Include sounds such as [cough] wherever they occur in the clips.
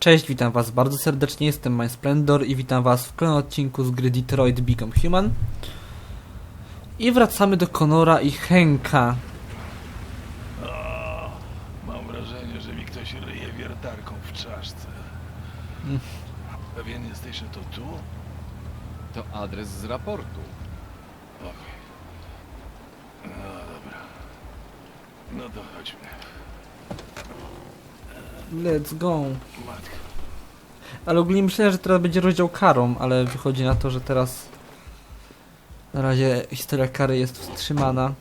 Cześć, witam was bardzo serdecznie, jestem My Splendor i witam was w kolejnym odcinku z gry Detroit Become Human. I wracamy do Conora i Henka. O, mam wrażenie, że mi ktoś ryje wiertarką w czaszce. Mm. Pewien jesteś, że to tu? To adres z raportu. Okej. No dobra. No to chodźmy. Let's go. Ale ogólnie myślałem, że teraz będzie rozdział karą, ale wychodzi na to, że teraz na razie historia kary jest wstrzymana.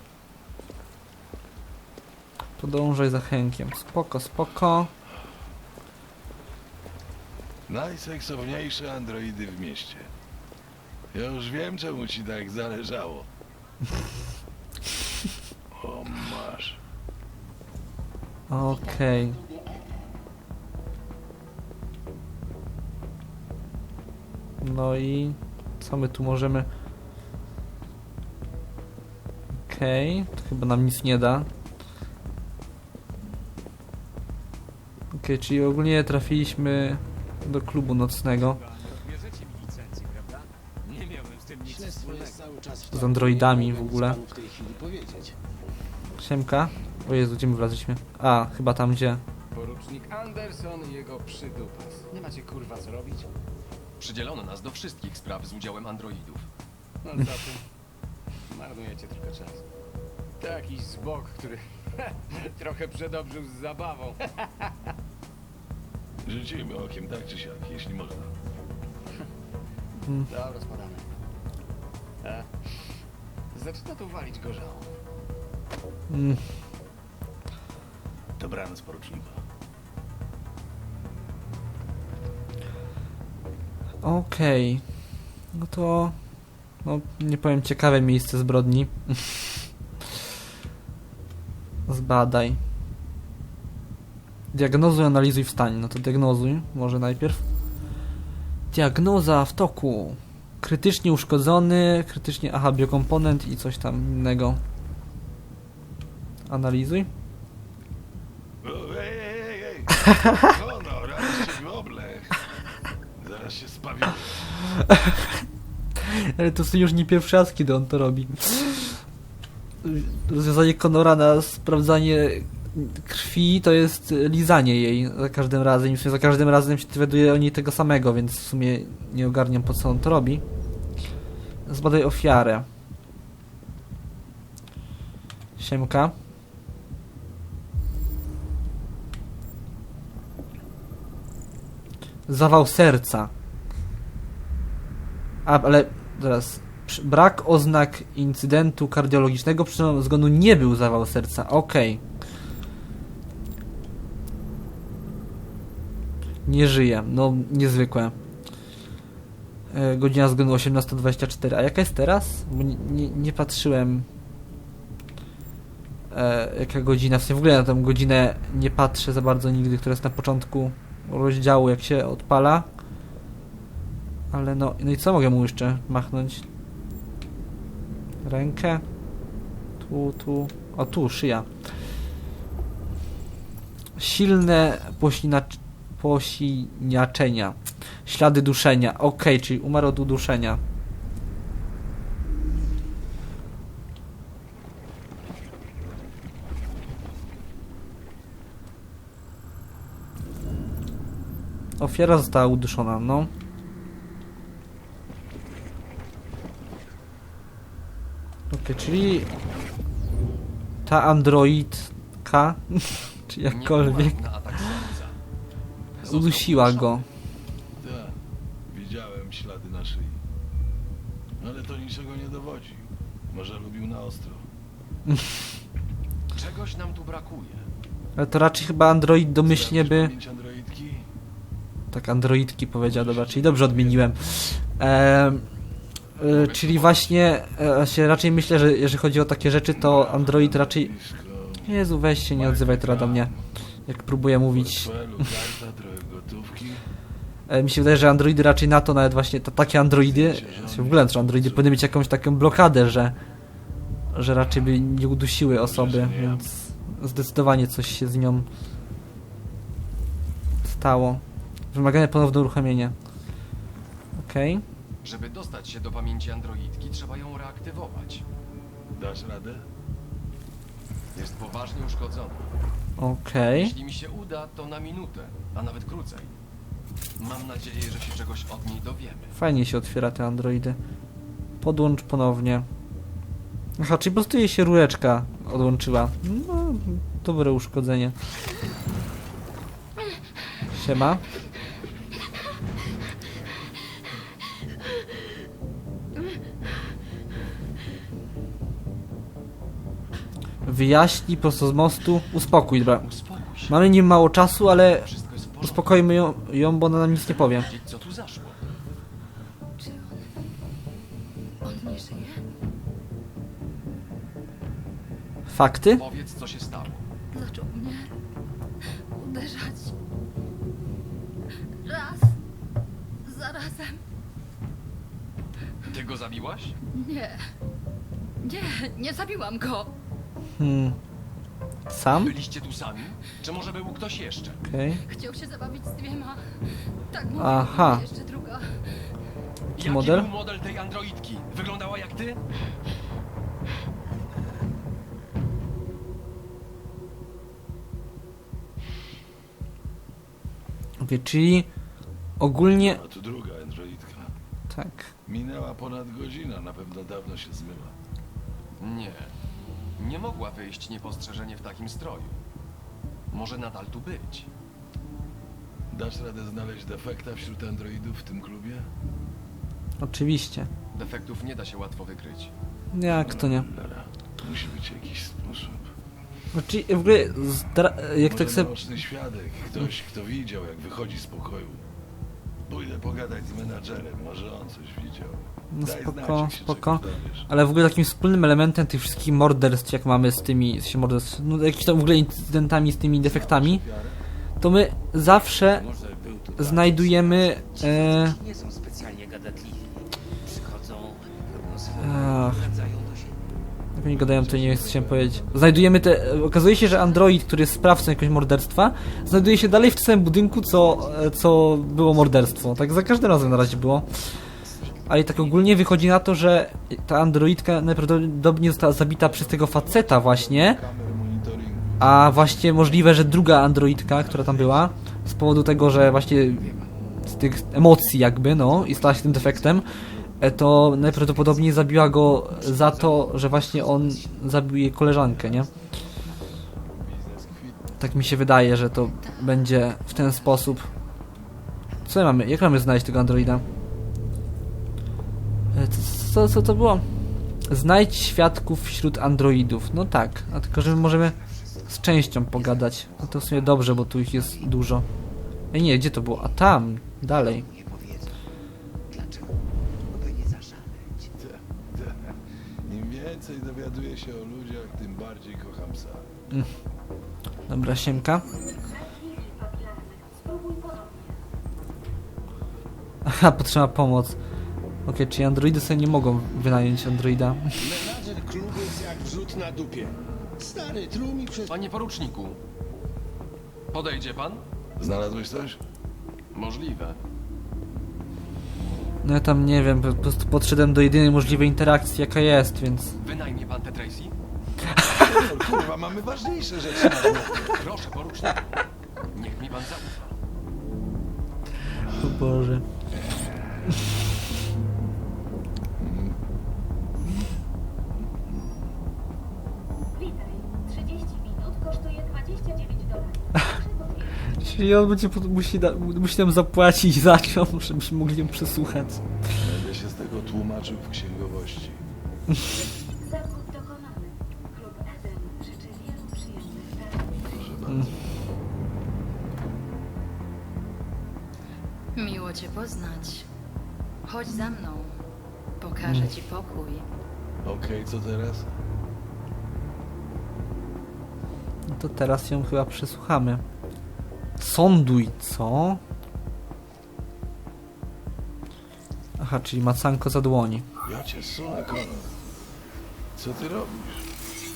Podążaj za Henkiem. Spoko, spoko. Najseksowniejsze androidy w mieście. Ja już wiem, czemu ci tak zależało. [laughs] O, masz. Okej. No i co my tu możemy... Okej, to chyba nam nic nie da. Okej, czyli ogólnie trafiliśmy do klubu nocnego z androidami w ogóle. Siemka. O Jezu, gdzie my wlazliśmy? A, chyba tam gdzie. Porucznik Anderson i jego przydupas. Nie macie kurwa co robić? Przydzielono nas do wszystkich spraw z udziałem androidów. No za tym. Marnujecie tylko czas. Taki zbok, który [laughs] trochę przedobrzył z zabawą. [laughs] Rzucimy okiem tak czy siak, jeśli można. [laughs] Dobra, spadamy. E, zaczyna tu walić gorzało. Mm, Dobranoc, poruczniku. Okej. No to... No, nie powiem, ciekawe miejsce zbrodni. [laughs] Zbadaj. Diagnozuj, analizuj, wstań. No to diagnozuj, może najpierw. Diagnoza w toku. Krytycznie uszkodzony, krytycznie, aha, biokomponent i coś tam innego. Analizuj. [laughs] O, ej, ej, ej, ej! Honor, ale się oblech. Zaraz się spawię. [laughs] Ale to już nie pierwszy raz, kiedy on to robi. Rozwiązanie Konora na sprawdzanie krwi to jest lizanie jej za każdym razem. I w sumie za każdym razem się dowiaduje o niej tego samego, więc w sumie nie ogarniam po co on to robi. Zbadaj ofiarę. Siemka. Zawał serca. A, ale teraz. Brak oznak incydentu kardiologicznego, przyczyną zgonu nie był zawał serca. Okej. Nie żyje. No, niezwykłe. E, godzina zgonu 18.24. A jaka jest teraz? Bo nie, nie, nie patrzyłem. E, jaka godzina? W w ogóle na tę godzinę nie patrzę za bardzo nigdy, która jest na początku rozdziału, jak się odpala. Ale no, no i co mogę mu jeszcze machnąć? Rękę. Tu, tu. O, tu, szyja. Silne posinacz... posiniaczenia. Ślady duszenia. Okej, czyli umarł od uduszenia. Ofiara została uduszona, no. Okej, czyli ta androidka, [laughs] czy jakkolwiek, udusiła go. Tak, widziałem ślady na szyi. Ale to niczego nie dowodzi. Może lubił na ostro. [laughs] Czegoś nam tu brakuje. Ale to raczej chyba android domyślnie by... Tak, androidki powiedział, dobra, czyli dobrze odmieniłem. Ehm, e, czyli właśnie, e, się raczej myślę, że jeżeli chodzi o takie rzeczy, to android raczej... Jezu, weź się, nie odzywaj teraz do mnie, jak próbuję mówić. [laughs] E, mi się wydaje, że androidy raczej na to nawet właśnie, to takie androidy, w ogóle że androidy powinny mieć jakąś taką blokadę, że że raczej by nie udusiły osoby, więc zdecydowanie coś się z nią stało. Wymagane ponowne uruchomienie. Okej. Żeby dostać się do pamięci androidki, trzeba ją reaktywować. Dasz radę? Jest poważnie uszkodzona. Okej. Jeśli mi się uda, to na minutę, a nawet krócej. Mam nadzieję, że się czegoś od niej dowiemy. Fajnie się otwiera te androidy. Podłącz ponownie. Aha, czyli po prostu jej się rureczka odłączyła. No, dobre uszkodzenie. Siema. Wyjaśnij prosto z mostu. Uspokój, dobra. Mamy nim mało czasu, ale uspokojmy ją, ją, bo ona nam nic nie powie. Wiedzieć, co tu zaszło. Czy on... On nie żyje? Fakty? Powiedz, co się stało. Zaczął mnie uderzać. Raz. Zarazem. Ty go zabiłaś? Nie. Nie, nie zabiłam go. Hmm. Sam? Byliście tu sami? Czy może był ktoś jeszcze? Okej. Chciał się zabawić z dwiema. Tak mówił. Aha. i Jeszcze druga. Jaki model? był model tej androidki? Wyglądała jak ty? Okej, czyli ogólnie... A tu druga androidka. Tak. Minęła ponad godzina, na pewno dawno się zmyła. Nie. Nie mogła wyjść niepostrzeżenie w takim stroju. Może nadal tu być. Dasz radę znaleźć defekta wśród androidów w tym klubie? Oczywiście. Defektów nie da się łatwo wykryć. Jak to nie? Musi być jakiś sposób. Znaczy, w ogóle, zdra- jak Może tak sobie... naoczny świadek, ktoś, kto widział, jak wychodzi z pokoju. Pójdę pogadać z menadżerem, może on coś widział. No Daj spoko, znać, jak się spoko. czegoś dowiesz. Ale w ogóle takim wspólnym elementem tych wszystkich morderstw, jak mamy z tymi, się morderstw, no jakimiś tam w ogóle incydentami z tymi defektami, to my zawsze znajdujemy... E, Przychodzą, Ach. wracają do siebie. jak oni gadają, to nie chciałem powiedzieć. Znajdujemy te... Okazuje się, że android, który jest sprawcą jakiegoś morderstwa, znajduje się dalej w tym samym budynku, co, co było morderstwo. Tak za każdym razem na razie było. Ale tak ogólnie wychodzi na to, że ta androidka najprawdopodobniej została zabita przez tego faceta właśnie, a właśnie możliwe, że druga androidka, która tam była, z powodu tego, że właśnie z tych emocji jakby, no, i stała się tym defektem, e, to najprawdopodobniej zabiła go za to, że właśnie on zabił jej koleżankę, nie? Tak mi się wydaje, że to będzie w ten sposób. Co mamy? Jak mamy znaleźć tego androida? E, Co, co, co to było? Znajdź świadków wśród androidów. No tak, a tylko, że my możemy z częścią pogadać. No to w sumie dobrze, bo tu ich jest dużo. Ej, nie, gdzie to było? A tam, dalej. Nie powiedzą. Dlaczego? By nie zaszaleć. Te, te. Im więcej dowiaduję się o ludziach, tym bardziej kocham psa. Dobra, siemka. Aha, potrzeba pomoc. Okej, czyli androidy sobie nie mogą wynająć androida. Menadżer klubu jest jak wrzut na dupie. Stary, truł mi przez... Panie poruczniku, podejdzie pan? Znalazłeś coś? Możliwe. No ja tam nie wiem, po prostu podszedłem do jedynej możliwej interakcji jaka jest, więc... Wynajmie pan te Tracy? Kurwa, mamy ważniejsze rzeczy na głowie. Proszę, poruczniku. Niech mi pan zaufa. O Boże. Czyli on będzie, musi, da, musi nam zapłacić za nią, [laughs] żebyśmy mogli ją przesłuchać. Będę się z tego tłumaczył w księgowości. Zakup dokonany. Klub Eden życzy wielu przyjemnych darów. Proszę bardzo. Miło cię poznać. Chodź za mną. Pokażę ci pokój. Okej, co teraz? No to teraz ją chyba przesłuchamy. Sąduj, co? Aha, czyli macanko za dłoni. Ja cię sunę. Co ty robisz?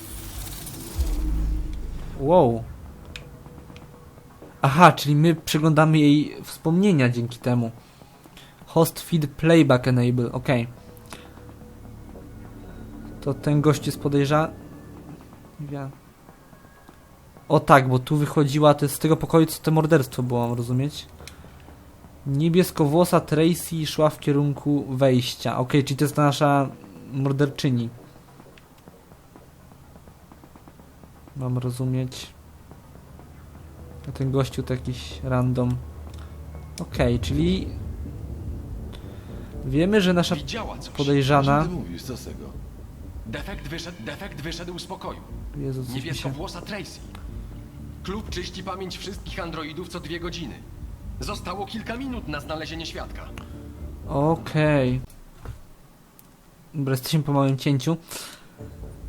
Wow. Aha, czyli my przeglądamy jej wspomnienia dzięki temu. Host feed playback enable, ok. To ten gość jest podejrzany. Ja. O tak, bo tu wychodziła to jest z tego pokoju, co to morderstwo było, mam rozumieć? Niebieskowłosa Tracy szła w kierunku wejścia. Ok, czyli to jest ta nasza morderczyni. Mam rozumieć. A ten gościu to jakiś random. Okej, czyli wiemy, że nasza Widziała coś. O podejrzana. czym ty mówisz, co z tego? Defekt wyszedł, defekt wyszedł z pokoju. Jezus, coś mi się... Niebieskowłosa Tracy. Klub czyści pamięć wszystkich androidów co dwie godziny. Zostało kilka minut na znalezienie świadka. Okej. Dobra, jesteśmy po małym cięciu.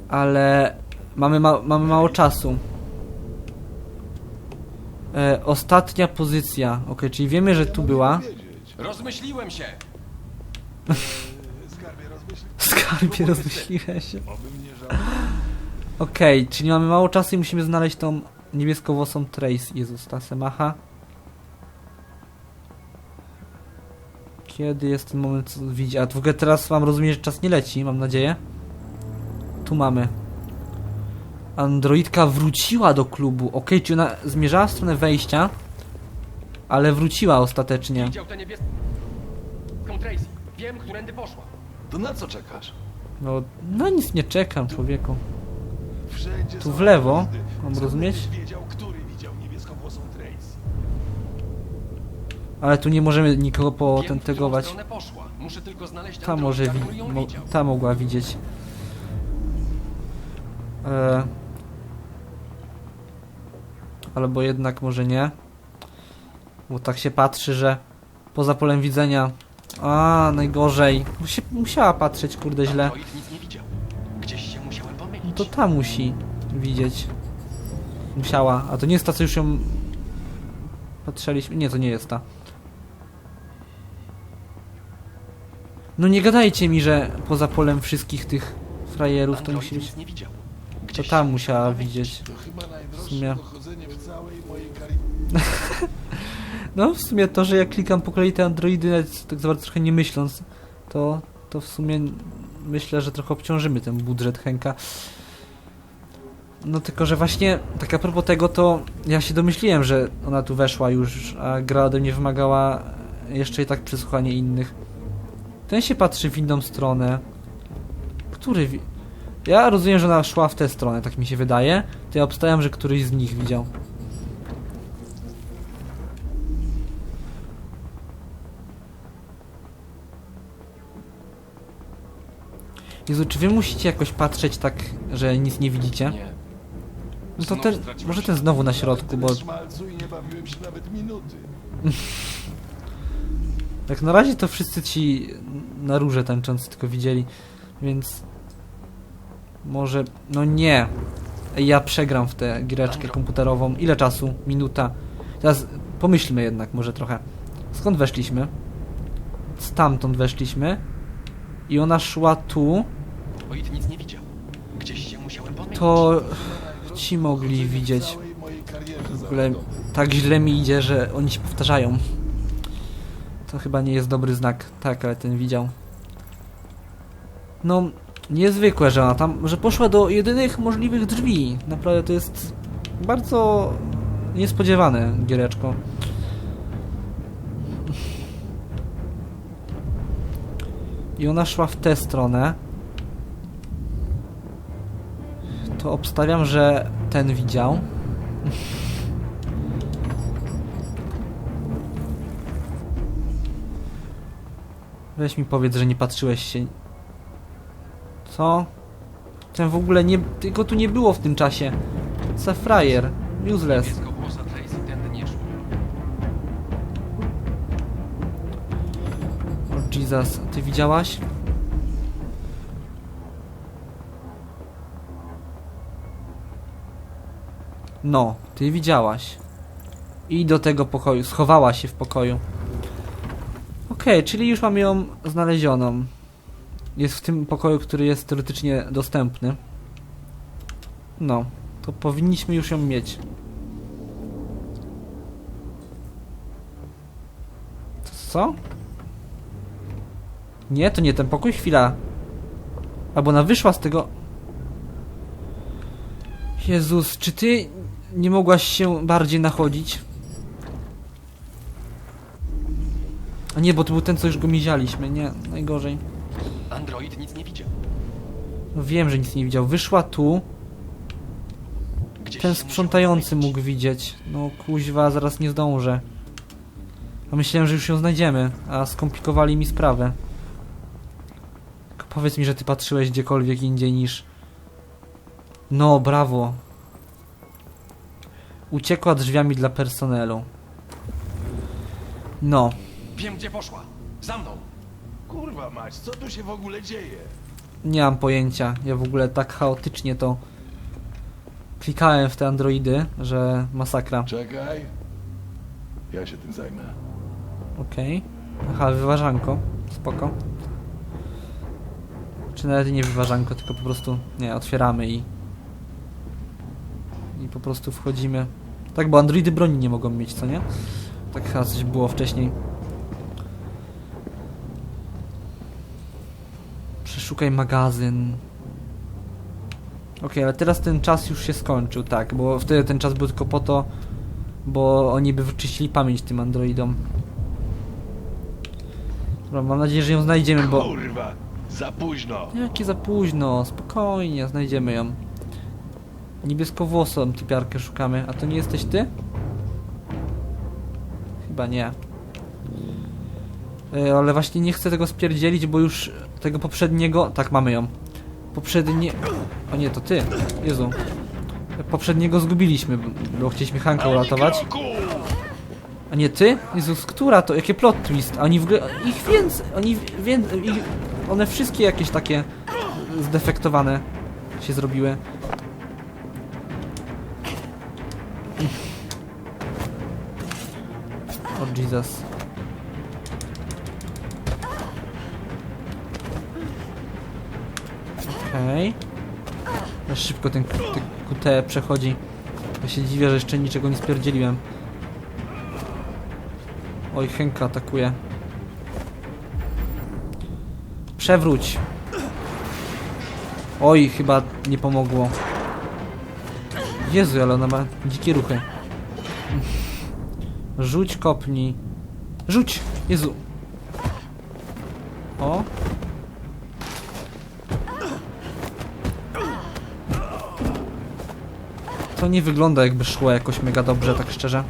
Ale mamy, ma mamy mało czasu. E, ostatnia pozycja. Okej, czyli wiemy, że tu była. Wiedzieć. Rozmyśliłem się. Skarbie rozmyśl. Skarbie rozmyśliłeś się. Żałował. Okej, czyli mamy mało czasu i musimy znaleźć tą niebieskowłosą Trace. Jezus, ta Semacha. Kiedy jest ten moment, co widzi? A w ogóle teraz mam rozumieć, że czas nie leci, mam nadzieję. Tu mamy. Androidka wróciła do klubu. Okej, czyli ona zmierzała w stronę wejścia, ale wróciła ostatecznie. Widział tę niebieską Tracy. Wiem, którędy poszła. To na co czekasz? No, no nic nie czekam, człowieku. Wszędzie Tu są w lewo. Mam rozumieć? będziesz wiedział, który widział niebieskowłosą Tracy. Ale tu nie możemy nikogo Wiem, w którą potentegować. stronę poszła. Muszę tylko znaleźć Ta może wi- ją mo widział. ta mogła widzieć. E albo jednak może nie. Bo tak się patrzy, że poza polem widzenia. A, najgorzej. Musi, musiała patrzeć, kurde, źle. Android nic nie widział. Gdzieś się musiałem pomylić. No to ta musi widzieć. Musiała. A to nie jest ta, co już ją patrzeliśmy. Nie, to nie jest ta. No nie gadajcie mi, że poza polem wszystkich tych frajerów to musi być. nie widział. To Gdzieś ta się musiała widzieć. To chyba sumie. najdroższe dochodzenie w całej mojej karierze. [laughs] No w sumie to, że ja klikam po kolei te androidy, nawet tak za bardzo trochę nie myśląc, to, to w sumie myślę, że trochę obciążymy ten budżet Henka. No tylko, że właśnie tak a propos tego, to ja się domyśliłem, że ona tu weszła już, a gra ode mnie wymagała jeszcze i tak przesłuchanie innych. Ten się patrzy w inną stronę. Który... Wi- ja rozumiem, że ona szła w tę stronę, tak mi się wydaje. To ja obstawiam, że któryś z nich widział. Jezu, czy wy musicie jakoś patrzeć tak, że nic nie widzicie? Nie. No to ten, może ten znowu na środku, bo jak [laughs] na razie to wszyscy ci na róże tańczący tylko widzieli, więc może, no nie. Ja przegram w tę giereczkę komputerową. Ile czasu? Minuta. Teraz pomyślmy jednak może trochę. Skąd weszliśmy? Stamtąd weszliśmy. I ona szła tu. Nic nie widział. Gdzieś się musiałem. To ci mogli widzieć. W ogóle tak źle mi idzie, że oni się powtarzają. To chyba nie jest dobry znak. Tak, ale ten widział. No, niezwykłe, że ona tam, że poszła do jedynych możliwych drzwi. Naprawdę to jest bardzo niespodziewane, giereczko. I ona szła w tę stronę. To obstawiam, że ten widział. Weź mi powiedz, że nie patrzyłeś się. Co? Ten w ogóle nie... Tylko tu nie było w tym czasie. Co frajer. Useless. Jesus, ty widziałaś? No, ty widziałaś. I do tego pokoju, schowała się w pokoju. Okej, okay, czyli już mam ją znalezioną. Jest w tym pokoju, który jest teoretycznie dostępny. No, to powinniśmy już ją mieć. Co? Nie, to nie ten pokój, chwila. Albo ona wyszła z tego... Jezus, czy ty nie mogłaś się bardziej nachodzić? A nie, bo to był ten, co już go mizialiśmy, nie, najgorzej. Android nic nie widział. No wiem, że nic nie widział. Wyszła tu, Gdzieś ten się sprzątający musiał mógł widzieć. No kuźwa, zaraz nie zdążę. A myślałem, że już ją znajdziemy, a skomplikowali mi sprawę. Tylko powiedz mi, że ty patrzyłeś gdziekolwiek indziej niż... No, brawo. Uciekła drzwiami dla personelu. No. Wiem, gdzie poszła. Za mną. Kurwa mać, co tu się w ogóle dzieje? Nie mam pojęcia. Ja w ogóle tak chaotycznie to klikałem w te androidy, że masakra. Czekaj. Ja się tym zajmę. Okej. Aha, wyważanko. Spoko. Czy nawet nie wyważanko, tylko po prostu, nie, otwieramy i... I po prostu wchodzimy. Tak, bo androidy broni nie mogą mieć, co nie? Tak chyba coś było wcześniej. Przeszukaj magazyn. Okej, ale teraz ten czas już się skończył, tak, bo wtedy ten czas był tylko po to, bo oni by wyczyścili pamięć tym androidom. Dobra, mam nadzieję, że ją znajdziemy, bo... Kurwa, za późno. Jakie za późno, spokojnie, znajdziemy ją. Niebieskowłosą typiarkę szukamy, a to nie jesteś ty? Chyba nie. E, ale właśnie nie chcę tego spierdzielić, bo już tego poprzedniego... Tak, mamy ją. Poprzednie... O nie, to ty. Jezu. Poprzedniego zgubiliśmy, bo chcieliśmy Hanka uratować. A nie ty? Jezus, która to? Jakie plot twist? A oni w ogóle... Ich więcej... Oni więcej... One wszystkie jakieś takie zdefektowane się zrobiły. Jesus. Okej. Okay. Szybko ten, ten QT przechodzi. Ja się dziwię, że jeszcze niczego nie spierdzieliłem. Oj, Henka atakuje. Przewróć. Oj, chyba nie pomogło. Jezu, ale ona ma dzikie ruchy. Rzuć, kopnij. Rzuć! Jezu. O. To nie wygląda jakby szło jakoś mega dobrze, tak szczerze.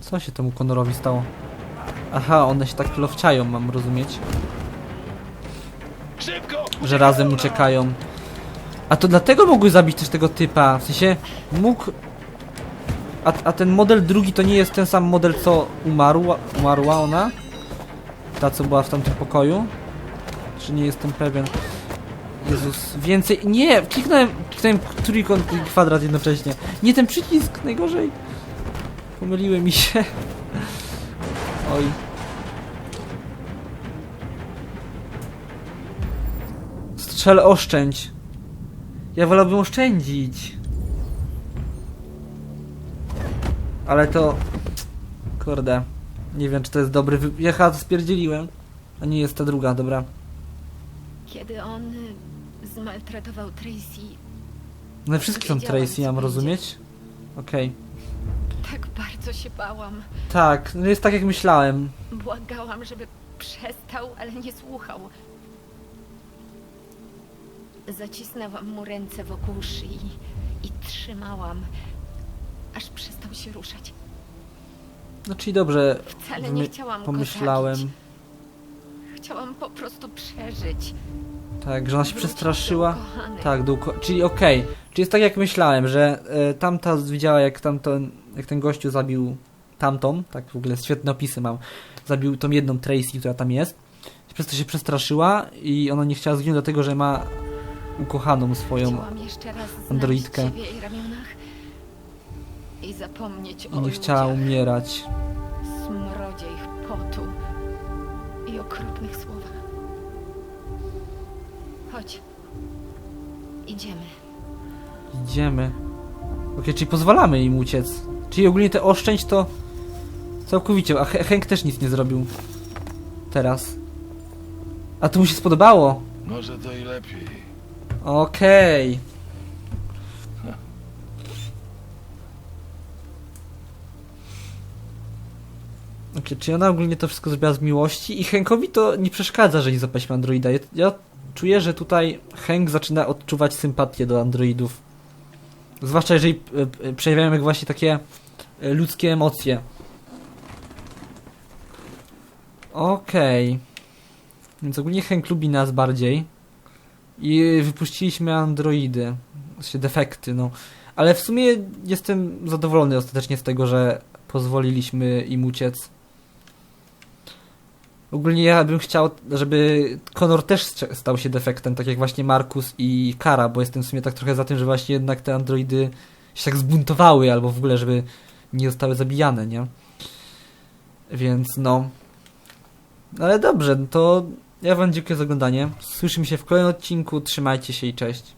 Co się temu Conorowi stało? Aha, one się tak lowczają, mam rozumieć. Że razem uciekają. A to dlatego mogły zabić też tego typa. W sensie mógł. A, a ten model drugi to nie jest ten sam model co umarła, umarła ona? Ta co była w tamtym pokoju? Czy nie jestem pewien? Jezus, więcej. Nie! Kliknąłem, kliknąłem trójkąt i kwadrat jednocześnie. Nie ten przycisk, najgorzej. Pomyliły mi się. Oj. Strzel oszczędź. Ja wolałbym oszczędzić. Ale to... Kurde. Nie wiem, czy to jest dobry wy... Ja chyba to spierdzieliłem. A nie jest ta druga, dobra. Kiedy on y, zmaltretował Tracy, No wszystkie są Tracy, mam rozumieć? Okej. tak bardzo się bałam. Tak, no jest tak jak myślałem. Błagałam, żeby przestał, ale nie słuchał. Zacisnęłam mu ręce wokół szyi i trzymałam, aż przestał się ruszać. No czyli dobrze Wcale nie chciałam go pomyślałem. zabić. Chciałam po prostu przeżyć. Tak, że ona się Wrócić do przestraszyła. ukochanej. Tak, do uko- czyli okej. Czyli jest tak jak myślałem, że e, tamta widziała jak tamten, jak ten gościu zabił tamtą, tak w ogóle świetne opisy mam, zabił tą jedną Tracy, która tam jest. Przez to się przestraszyła i ona nie chciała zginąć dlatego, że ma ukochaną swoją Chciałam jeszcze raz znaleźć androidkę. siebie w jej ramionach i zapomnieć i o nie chciała ludziach, umierać. smrodzie ich potu i okropnych słowach. Chodź. Idziemy. Idziemy. Okej, czyli pozwalamy im uciec. Czyli ogólnie te oszczędź to całkowicie, a He- Henk też nic nie zrobił. Teraz. A to mu się spodobało. Może to i lepiej. Okej. Okej, czyli ona ogólnie to wszystko zrobiła z miłości i Henkowi to nie przeszkadza, że nie zapaliśmy androida. Ja, ja czuję, że tutaj Henk zaczyna odczuwać sympatię do androidów. Zwłaszcza jeżeli e, e, przejawiają jak właśnie takie e, ludzkie emocje. Okej. Więc ogólnie Henk lubi nas bardziej. I wypuściliśmy androidy. Znaczy defekty, no. Ale w sumie jestem zadowolony ostatecznie z tego, że pozwoliliśmy im uciec. Ogólnie ja bym chciał, żeby Connor też st- stał się defektem, tak jak właśnie Markus i Kara, bo jestem w sumie tak trochę za tym, że właśnie jednak te androidy się tak zbuntowały, albo w ogóle, żeby nie zostały zabijane, nie? Więc no. Ale dobrze, no to ja wam dziękuję za oglądanie. Słyszymy się w kolejnym odcinku. Trzymajcie się i cześć.